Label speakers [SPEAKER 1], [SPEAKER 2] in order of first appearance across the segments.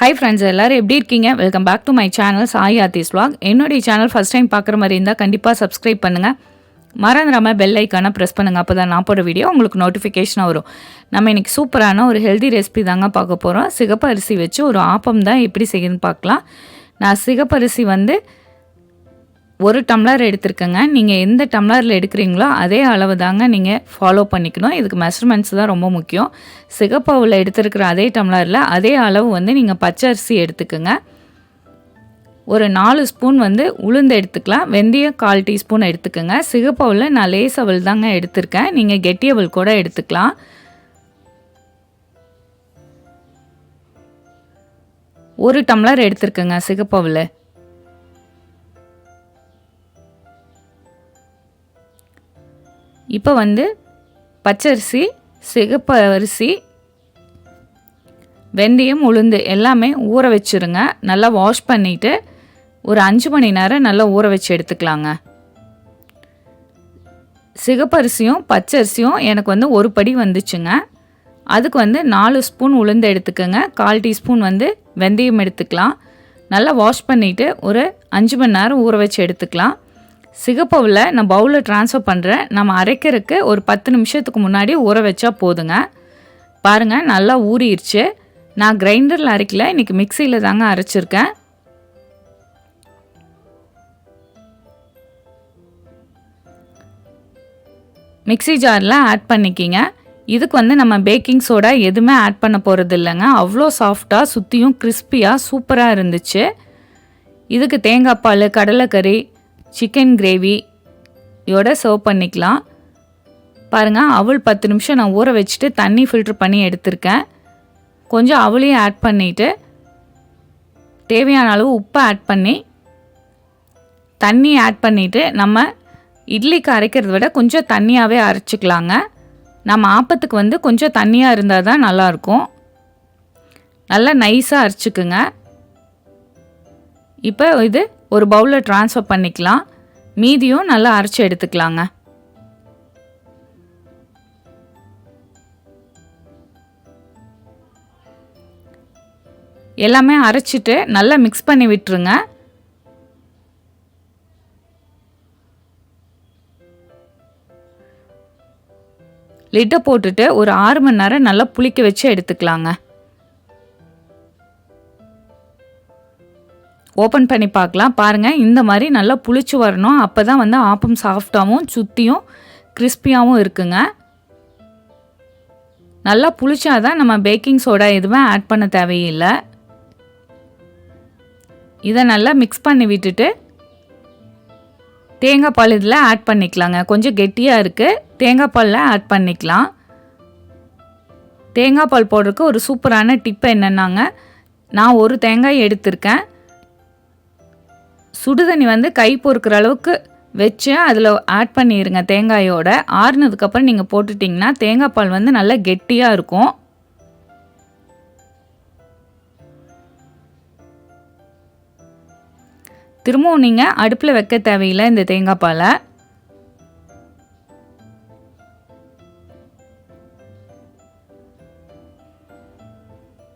[SPEAKER 1] Hi friends எல்லாரும் எப்படி இருக்கீங்க? Welcome back to my channel Sai Aarthi's vlog என்னுடைய சேனல் ஃபஸ்ட் டைம் பார்க்குற மாதிரி இருந்தால் கண்டிப்பாக சப்ஸ்கிரைப் பண்ணுங்கள் மறந்துடாமல் பெல் ஐக்கானை ப்ரெஸ் பண்ணுங்கள் அப்போ தான் நான் போகிற வீடியோ உங்களுக்கு நோட்டிஃபிகேஷனாக வரும். நம்ம இன்னைக்கு சூப்பரான ஒரு ஹெல்தி ரெசிபி தாங்க பார்க்க போகிறோம் சிகப்பு அரிசி வச்சு ஒரு ஆப்பம் தான் எப்படி செய்யுன்னு பார்க்கலாம். நான் சிகப்பரிசி வந்து ஒரு டம்ளர் எடுத்திருக்கேங்க. நீங்கள் எந்த டம்ளரில் எடுக்கிறீங்களோ அதே அளவு தாங்க நீங்கள் ஃபாலோ பண்ணிக்கணும். இதுக்கு மெஷர்மெண்ட்ஸ் தான் ரொம்ப முக்கியம். சிகப்பாவில் எடுத்திருக்கிற அதே டம்ளரில் அதே அளவு வந்து நீங்கள் பச்சை அரிசி எடுத்துக்கோங்க. ஒரு நாலு ஸ்பூன் வந்து உளுந்து எடுத்துக்கலாம். வெந்தயம் கால் டீஸ்பூன் எடுத்துக்கோங்க. சிகப்பவில் நான் லேஸ் அவல் தாங்க எடுத்திருக்கேன். நீங்கள் கெட்டியவல் கூட எடுத்துக்கலாம். ஒரு டம்ளர் எடுத்திருக்கேங்க சிகப்பவில். இப்போ வந்து பச்சரிசி சிகப்பு அரிசி வெந்தயம் உளுந்து எல்லாமே ஊற வச்சுருங்க. நல்லா வாஷ் பண்ணிவிட்டு ஒரு அஞ்சு மணி நேரம் நல்லா ஊற வச்சு எடுத்துக்கலாங்க. சிகப்பரிசியும் பச்சரிசியும் எனக்கு வந்து ஒரு படி வந்துச்சுங்க. அதுக்கு வந்து நாலு ஸ்பூன் உளுந்து எடுத்துக்கோங்க. கால் டீஸ்பூன் வந்து வெந்தயம் எடுத்துக்கலாம். நல்லா வாஷ் பண்ணிவிட்டு ஒரு அஞ்சு மணி நேரம் ஊற வச்சு எடுத்துக்கலாம். சிகப்பவில் நான் பவுலில் ட்ரான்ஸ்ஃபர் பண்ணுறேன் நம்ம அரைக்கிறதுக்கு ஒரு பத்து நிமிஷத்துக்கு முன்னாடி ஊற வச்சா போதுங்க. பாருங்கள் நல்லா ஊறிடுச்சு. நான் கிரைண்டரில் அரைக்கல இன்றைக்கி மிக்சியில் தாங்க அரைச்சிருக்கேன். மிக்ஸி ஜாரில் ஆட் பண்ணிக்கிங்க. இதுக்கு வந்து நம்ம பேக்கிங் சோடா எதுவுமே ஆட் பண்ண போகிறது இல்லைங்க. அவ்வளோ சாஃப்டாக சுற்றியும் கிறிஸ்பியாக சூப்பராக இருந்துச்சு. இதுக்கு தேங்காய் பால் கடலைக்கறி சிக்கன் கிரேவி இதோட சர்வ் பண்ணிக்கலாம். பாருங்கள் அவள் பத்து நிமிஷம் நான் ஊற வச்சுட்டு தண்ணி ஃபில்ட்ரு பண்ணி எடுத்திருக்கேன். கொஞ்சம் அவளையும் ஆட் பண்ணிவிட்டு தேவையான அளவு உப்பை ஆட் பண்ணி தண்ணி ஆட் பண்ணிவிட்டு நம்ம இட்லிக்கு அரைக்கிறத விட கொஞ்சம் தண்ணியாகவே அரைச்சிக்கலாங்க. நம்ம ஆப்பத்துக்கு வந்து கொஞ்சம் தண்ணியாக இருந்தால் தான் நல்லாயிருக்கும். நல்லா நைஸாக அரைச்சிக்குங்க. இப்போ இது ஒரு பவுலில் ட்ரான்ஸ்ஃபர் பண்ணிக்கலாம். மீதியும் நல்லா அரைச்சி எடுத்துக்கலாங்க. எல்லாமே அரைச்சிட்டு நல்லா மிக்ஸ் பண்ணி விட்டுருங்க. லிட்டை போட்டுட்டு ஒரு ஆறு மணி நேரம் நல்லா புளிக்க வச்சு எடுத்துக்கலாங்க. ஓப்பன் பண்ணி பார்க்கலாம். பாருங்கள் இந்த மாதிரி நல்லா புளிச்சு வரணும். அப்போ தான் வந்து ஆப்பம் சாஃப்டாகவும் சுற்றியும் கிறிஸ்பியாகவும் இருக்குங்க. நல்லா புளிச்சாதான் நம்ம பேக்கிங் சோடா எதுவுமே ஆட் பண்ண தேவையில்லை. இதை நல்லா மிக்ஸ் பண்ணி விட்டுட்டு தேங்காய் பால் இதில் ஆட் பண்ணிக்கலாங்க. கொஞ்சம் கெட்டியாக இருக்குது தேங்காய் பாலில் ஆட் பண்ணிக்கலாம். தேங்காய் பால் போடுறதுக்கு ஒரு சூப்பரான டிப்பு என்னென்னாங்க நான் ஒரு தேங்காய் எடுத்திருக்கேன். சுடுதண்ணி வந்து கை பொறுக்கிற அளவுக்கு வச்சு அதில் ஆட் பண்ணிடுங்க தேங்காயோட. ஆறுனதுக்கப்புறம் நீங்கள் போட்டுட்டிங்கன்னா தேங்காய் பால் வந்து நல்லா கெட்டியாக இருக்கும். திரும்பவும் நீங்கள் அடுப்பில் வைக்க தேவையில்லை இந்த தேங்காய் பாலை.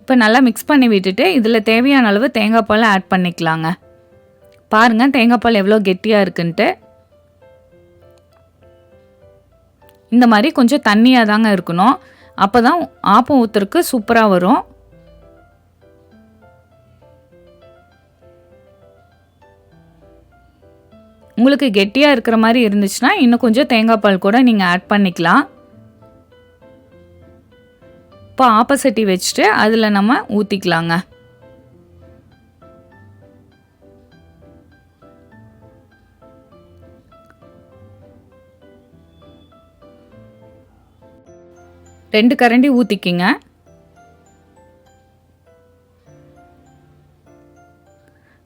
[SPEAKER 1] இப்போ நல்லா மிக்ஸ் பண்ணி விட்டுட்டு இதில் தேவையான அளவு தேங்காய் பால் ஆட் பண்ணிக்கலாங்க. பாருங்கள் தேங்காய்பால் எவ்வளோ கெட்டியாக இருக்குன்ட்டு. இந்த மாதிரி கொஞ்சம் தண்ணியாக தாங்க இருக்கணும். அப்போ தான் ஆப்பம் ஊற்றுறக்கு சூப்பராக வரும். உங்களுக்கு கெட்டியாக இருக்கிற மாதிரி இருந்துச்சுன்னா இன்னும் கொஞ்சம் தேங்காய் பால் கூட நீங்கள் ஆட் பண்ணிக்கலாம். இப்போ ஆப்பசட்டி வச்சுட்டு அதில் நம்ம ஊற்றிக்கலாங்க ரெண்டு கரண்டி ஊற்றிக்கிங்க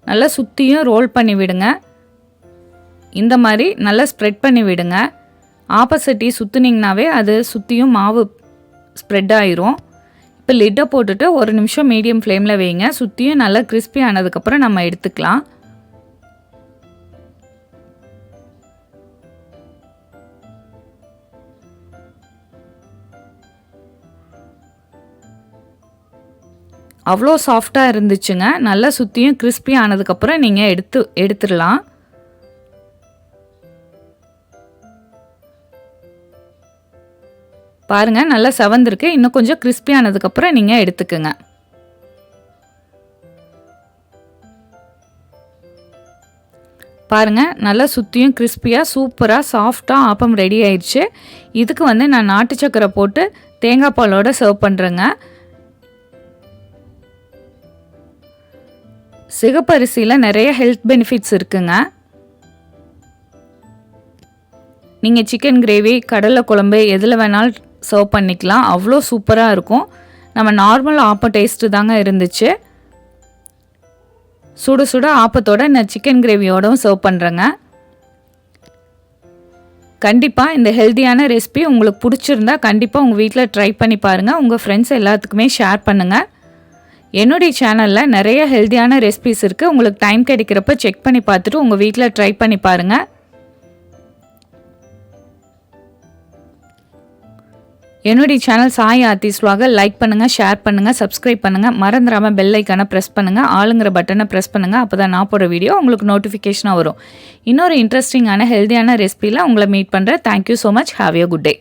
[SPEAKER 1] நல்லா சுற்றியும் ரோல் பண்ணி விடுங்க. இந்த மாதிரி நல்லா ஸ்ப்ரெட் பண்ணி விடுங்க. ஆப்போசிட்டி சுற்றுனீங்கனாவே அது சுற்றியும் மாவு ஸ்ப்ரெட் ஆயிரும். இப்போ லிட்டை போட்டுட்டு ஒரு நிமிஷம் மீடியம் ஃப்ளேமில் வைங்க. சுற்றியும் நல்லா கிறிஸ்பி ஆனதுக்கப்புறம் நம்ம எடுத்துக்கலாம். அவ்வளோ சாஃப்டாக இருந்துச்சுங்க. நல்லா சுற்றியும் கிறிஸ்பி ஆனதுக்கப்புறம் நீங்கள் எடுத்து எடுத்துடலாம். பாருங்கள் நல்லா செவந்திருக்கு. இன்னும் கொஞ்சம் கிறிஸ்பி ஆனதுக்கப்புறம் நீங்கள் எடுத்துக்குங்க. பாருங்கள் நல்லா சுற்றியும் கிறிஸ்பியாக சூப்பராக சாஃப்டாக ஆப்பம் ரெடி ஆயிடுச்சு இதுக்கு வந்து நான் நாட்டு சக்கரை போட்டு தேங்காய் பாலோட சர்வ் பண்ணுறேங்க சிகப்பரிசியில் நிறைய ஹெல்த் பெனிஃபிட்ஸ் இருக்குங்க. நீங்கள் சிக்கன் கிரேவி கடலை குழம்பு எதில் வேணாலும் சர்வ் பண்ணிக்கலாம். அவ்வளோ சூப்பராக இருக்கும். நம்ம நார்மல் ஆப்ப டேஸ்ட்டு தாங்க இருந்துச்சு. சுட சுட ஆப்பத்தோட நான் சிக்கன் கிரேவியோடவும் சர்வ் பண்ணுறேங்க கண்டிப்பாக இந்த ஹெல்த்தியான ரெசிபி உங்களுக்கு பிடிச்சிருந்தா கண்டிப்பாக உங்கள் வீட்டில் ட்ரை பண்ணி பாருங்கள் உங்கள் ஃப்ரெண்ட்ஸ் எல்லாத்துக்குமே ஷேர் பண்ணுங்கள் என்னுடைய சேனலில் நிறைய ஹெல்த்தியான ரெசிபிஸ் இருக்குது உங்களுக்கு டைம் கிடைக்கிறப்ப செக் பண்ணி பார்த்துட்டு உங்கள் வீட்டில் ட்ரை பண்ணி பாருங்கள் என்னுடைய சேனல் சாய் ஆர்டிஸ்ட்வாக லைக் பண்ணுங்கள் ஷேர் பண்ணுங்கள் சப்ஸ்கிரைப் பண்ணுங்கள் மறந்துடாமல் பெல் ஐக்கானை ப்ரெஸ் பண்ணுங்கள் ஆளுங்கிற பட்டனை ப்ரெஸ் பண்ணுங்கள் அப்போ தான் நான் போகிற வீடியோ உங்களுக்கு நோட்டிஃபிகேஷனாக வரும். இன்னொரு இன்ட்ரெஸ்டிங்கான ஹெல்த்தியான ரெசிபியில் உங்களை மீட் பண்ணுறேன் thank you so much have you good day